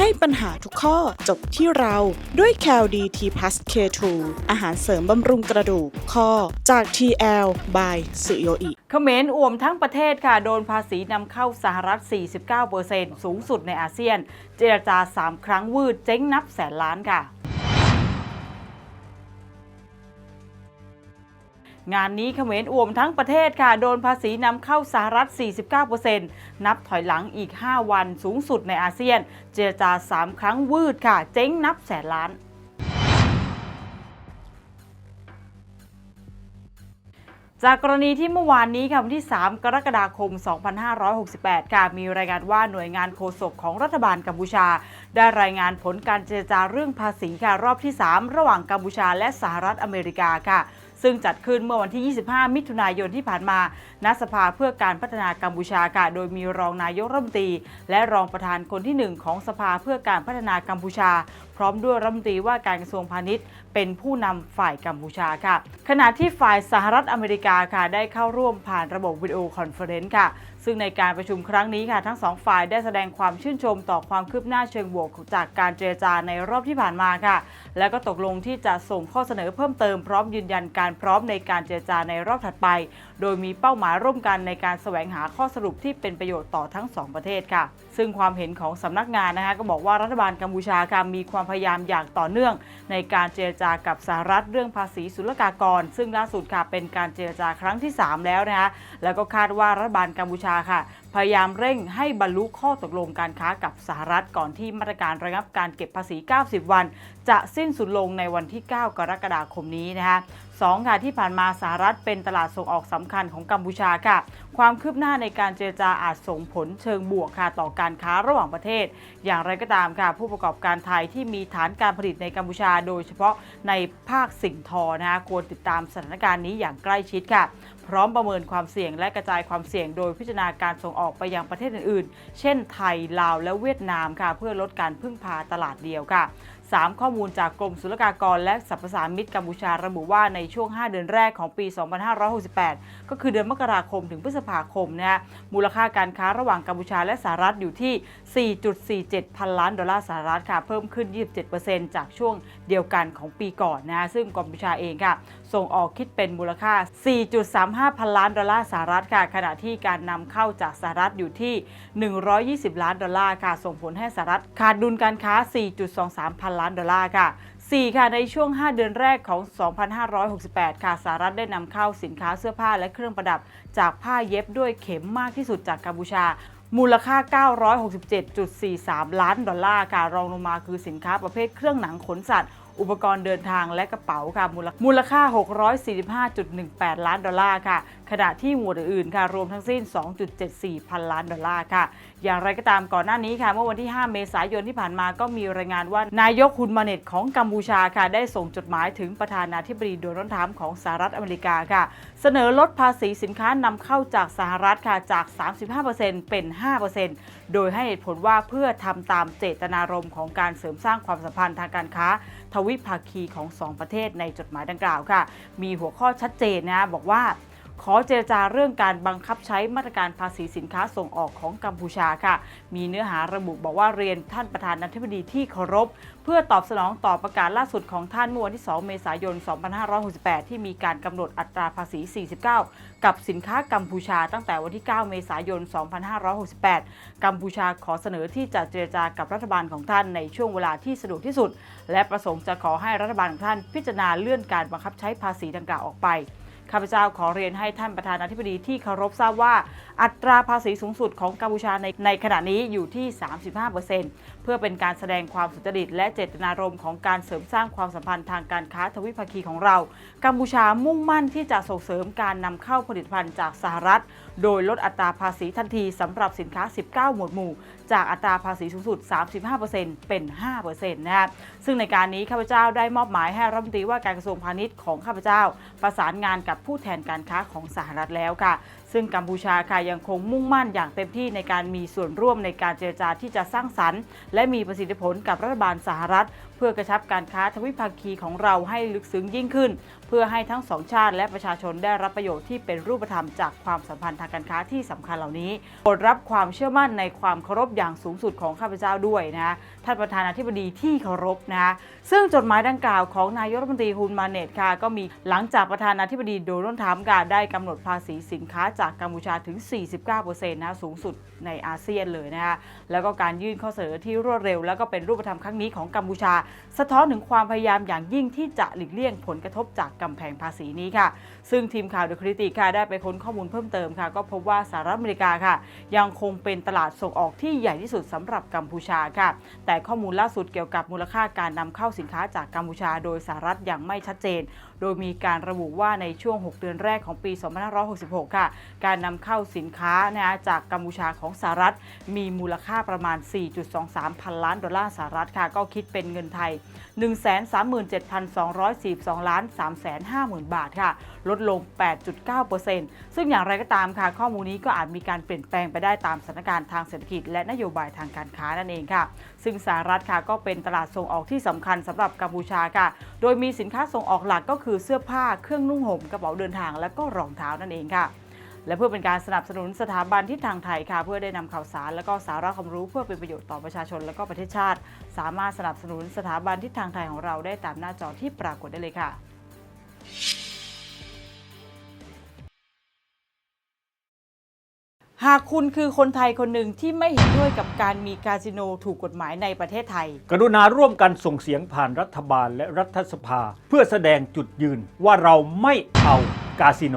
ให้ปัญหาทุกข้อจบที่เราด้วย c a l d t p l u s K2 อาหารเสริมบำรุงกระดูกข้อจาก TL by สุโยอิเขมรอ่วมทั้งประเทศค่ะ โดนภาษีนำเข้าสหรัฐ 49%สูงสุดในอาเซียน เจรจา 3 ครั้งวืดเจ๊งนับแสนล้านค่ะ งานนี้เขมรอ่วมทั้งประเทศค่ะ โดนภาษีนำเข้าสหรัฐ 49%นับถอยหลังอีก 5 วันสูงสุดในอาเซียน เจรจา 3 ครั้งวืดค่ะ เจ๊งนับแสนล้านจากกรณีที่เมื่อวานนี้ค่ะวันที่ 3 กรกฎาคม 2568 ค่ะ มีรายงานว่าหน่วยงานโฆษกของรัฐบาลกัมพูชา ได้รายงานผลการเจรจาเรื่องภาษีค่ะรอบที่ 3 ระหว่างกัมพูชาและสหรัฐอเมริกาค่ะ ซึ่งจัดขึ้นเมื่อวันที่ 25 มิถุนายนที่ผ่านมาณสภาเพื่อการพัฒนากัมพูชาค่ะโดยมีรองนายกรัฐมนตรี และรองประธานคนที่ 1 ของสภาเพื่อการพัฒนากัมพูชา พร้อมด้วยรัฐมนตรีว่าการกระทรวงพาณิชย์ เป็นผู้นำฝ่ายกัมพูชาค่ะ ขณะที่ฝ่ายสหรัฐอเมริกาค่ะได้เข้าร่วมผ่านระบบวิดีโอคอนเฟอเรนซ์ค่ะซึ่งในการประชุมครั้งนี้ค่ะทั้งสองฝ่ายได้แสดงความชื่นชมต่อความคืบหน้าเชิงบวกจากการเจรจาในรอบที่ผ่านมาค่ะ และก็ตกลงที่จะส่งข้อเสนอเพิ่มเติมพร้อมยืนยันการพร้อมในการเจรจาในรอบถัดไป โดยมีเป้าหมายร่วมกันในการแสวงหาข้อสรุปที่เป็นประโยชน์ต่อทั้งสองประเทศค่ะ ซึ่งความเห็นของสำนักงานนะคะก็บอกว่ารัฐบาลกัมพูชาค่ะมีความพยายามอย่างต่อเนื่อง ในการเจรจากับสหรัฐเรื่องภาษีศุลกากร ซึ่งล่าสุดค่ะเป็นการเจรจาครั้งที่ 3 แล้วนะคะแล้วก็คาดว่ารัฐบาลกัมพูชาค่ะพยายามเร่งให้บรรลุข้อตกลงการค้ากับสหรัฐก่อนที่มาตรการระงับการเก็บภาษี 90 วัน จะสิ้นสุดลงในวันที่ 9 กรกฎาคมนี้นะคะสองค่ะที่ผ่านมาสหรัฐเป็นตลาดส่งออกสำคัญของกัมพูชาค่ะ ความคืบหน้าในการเจรจาอาจส่งผลเชิงบวกค่ะต่อการค้าระหว่างประเทศ อย่างไรก็ตามค่ะ ผู้ประกอบการไทยที่มีฐานการผลิตในกัมพูชา โดยเฉพาะในภาคสิ่งทอนะคะควรติดตามสถานการณ์นี้อย่างใกล้ชิดค่ะ พร้อมประเมินความเสี่ยงและกระจายความเสี่ยงโดยพิจารณาการส่งออกไปยังประเทศอื่นๆ เช่นไทย ลาว และเวียดนามค่ะ เพื่อลดการพึ่งพาตลาดเดียวค่ะ 3 ข้อมูลจากกรมศุลกากรและสรรพสามิตกัมพูชาระบุว่าในช่วง 5 เดือนแรกของปี 2568 ก็คือเดือนมกราคมถึงพฤษภาคมนะฮะมูลค่าการค้าระหว่างกัมพูชาและสหรัฐอยู่ที่ 4.47 พันล้านดอลลาร์สหรัฐค่ะเพิ่มขึ้น 27%จากช่วงเดียวกันของปีก่อนนะฮะซึ่งกัมพูชาเองค่ะส่งออกคิดเป็นมูลค่า 4.35 พันล้านดอลลาร์สหรัฐค่ะขณะที่การนำเข้าจากสหรัฐอยู่ที่ 120 ล้านดอลลาร์ค่ะส่งผลให้สหรัฐขาดดุลการค้า 4.23 พันล้านดอลลาร์ค่ะ 4 ค่ะ ในช่วง 5 เดือนแรกของ 2568 ค่ะสหรัฐได้นำเข้าสินค้าเสื้อผ้าและเครื่องประดับ จากผ้าเย็บด้วยเข็มมากที่สุดจากกัมพูชา มูลค่า 967.43 ล้านดอลลาร์ค่ะ รองลงมาคือสินค้าประเภทเครื่องหนังขนสัตว์อุปกรณ์เดินทางและกระเป๋าค่ะมูลค่า 645.18 ล้านดอลลาร์ค่ะ ขณะที่หมวดอื่นๆค่ะรวมทั้งสิ้น 2.74 พันล้านดอลลาร์ค่ะ อย่างไรก็ตามก่อนหน้านี้ค่ะ เมื่อวันที่ 5 เมษายนที่ผ่านมาก็มีรายงานว่านายกฮุนมาเน็ตของกัมพูชาค่ะ ได้ส่งจดหมายถึงประธานาธิบดีโดนัลด์ทรัมป์ของสหรัฐอเมริกาค่ะ เสนอลดภาษีสินค้านำเข้าจากสหรัฐค่ะจาก 35%เป็น 5%โดยให้เหตุผลว่าเพื่อทำตามเจตนารมณ์ของการเสริมสร้างความสัมพันธ์ทางการค้า ทวิภาคีของสองประเทศในจดหมายดังกล่าวค่ะ มีหัวข้อชัดเจนนะบอกว่า ขอเจรจาเรื่องการบังคับใช้มาตรการภาษีสินค้าส่งออกของกัมพูชาค่ะ มีเนื้อหาระบุบอกว่าเรียนท่านประธานาธิบดีที่เคารพ เพื่อตอบสนองต่อประกาศล่าสุดของท่านเมื่อวันที่ 2 เมษายน 2568 ที่มีการกำหนดอัตราภาษี 49 กับสินค้ากัมพูชาตั้งแต่วันที่ 9 เมษายน 2568 กัมพูชาขอเสนอที่จะเจรจากับรัฐบาลของท่านในช่วงเวลาที่สะดวกที่สุด และประสงค์จะขอให้รัฐบาลของท่านพิจารณาเลื่อนการบังคับใช้ภาษีดังกล่าวออกไป ข้าพเจ้าขอเรียนให้ท่านประธานาธิบดีที่เคารพทราบว่า อัตราภาษีสูงสุดของกัมพูชาในในขณะนี้อยู่ที่ 35%เพื่อเป็นการแสดงความสุจริต และเจตนารมณ์ของการเสริมสร้างความสัมพันธ์ทางการค้าทวิภาคีของเรา กัมพูชามุ่งมั่นที่จะส่งเสริมการนำเข้าผลิตภัณฑ์จากสหรัฐ โดยลดอัตราภาษีทันทีสำหรับสินค้า 19 หมวดหมู่ จากอัตราภาษีสูงสุด 35%เป็น 5%นะครับซึ่งในการนี้ข้าพเจ้าได้มอบหมายให้รัฐมนตรีว่าการกระทรวงพาณิชย์ของข้าพเจ้า ประสานงานกับผู้แทนการค้าของสหรัฐแล้วค่ะซึ่งกัมพูชาค่ะยังคงมุ่งมั่นอย่างเต็มที่ในการมีส่วนร่วมในการเจรจาที่จะสร้างสรรค์ และมีประสิทธิผลกับรัฐบาลสหรัฐ เพื่อกระชับการค้าทวิภาคีของเราให้ลึกซึ้งยิ่งขึ้น เพื่อให้ทั้งสองชาติและประชาชนได้รับประโยชน์ที่เป็นรูปธรรมจากความสัมพันธ์ทางการค้าที่สำคัญเหล่านี้โปรดรับความเชื่อมั่นในความเคารพอย่างสูงสุดของข้าพเจ้าด้วยนะท่านประธานาธิบดีที่เคารพนะซึ่งจดหมายดังกล่าวของนายกรัฐมนตรีฮุนมาเนตค่ะก็มีหลังจากประธานาธิบดีโดนัลด์ทรัมป์ได้กำหนดภาษีสินค้าจากกัมพูชาถึง 49%นะสูงสุดในอาเซียนเลยนะคะแล้วก็การยื่นข้อเสนอที่รวดเร็ว แล้วก็เป็นรูปธรรมครั้งนี้ของกัมพูชา สะท้อนถึงความพยายามอย่างยิ่งที่จะหลีกเลี่ยงผลกระทบจากกำแพงภาษีนี้ค่ะ ซึ่งทีมข่าวเดอะคริติค่ะได้ไปค้นข้อมูลเพิ่มเติมค่ะ ก็พบว่าสหรัฐอเมริกาค่ะ ยังคงเป็นตลาดส่งออกที่ใหญ่ที่สุดสำหรับกัมพูชาค่ะ แต่ข้อมูลล่าสุดเกี่ยวกับมูลค่าการนำเข้าสินค้าจากกัมพูชา โดยสหรัฐยังไม่ชัดเจน โดยมีการระบุว่าในช่วง 6 เดือนแรกของปี 2566 ค่ะการนำเข้าสินค้านะจากกัมพูชาของสหรัฐ มีมูลค่าประมาณ 4.23 พันล้านดอลลาร์สหรัฐค่ะ ก็คิดเป็นเงินไทย 137,242 ล้าน 350,000 บาทค่ะ ลดลง 8.9%ซึ่งอย่างไรก็ตามค่ะ ข้อมูลนี้ก็อาจมีการเปลี่ยนแปลงไปได้ตามสถานการณ์ทางเศรษฐกิจ และนโยบายทางการค้านั่นเองค่ะ ซึ่งสหรัฐค่ะก็เป็นตลาดส่งออกที่สำคัญสำหรับกัมพูชาค่ะ โดยมีสินค้าส่งออกหลักก็คือเสื้อผ้า เครื่องนุ่งห่ม กระเป๋าเดินทาง และก็รองเท้านั่นเองค่ะ และเพื่อเป็นการสนับสนุนสถาบันทิศทางไทยค่ะเพื่อได้นำข่าวสาร และก็สาระความรู้เพื่อเป็นประโยชน์ต่อประชาชนและก็ประเทศชาติ สามารถสนับสนุนสถาบันทิศทางไทยของเราได้ตามหน้าจอที่ปรากฏได้เลยค่ะหากคุณคือคนไทยคนหนึ่งที่ไม่เห็นด้วยกับการมีคาสิโนถูกกฎหมายในประเทศไทย กรุณาร่วมกันส่งเสียงผ่านรัฐบาลและรัฐสภา เพื่อแสดงจุดยืนว่าเราไม่เอากาสิโน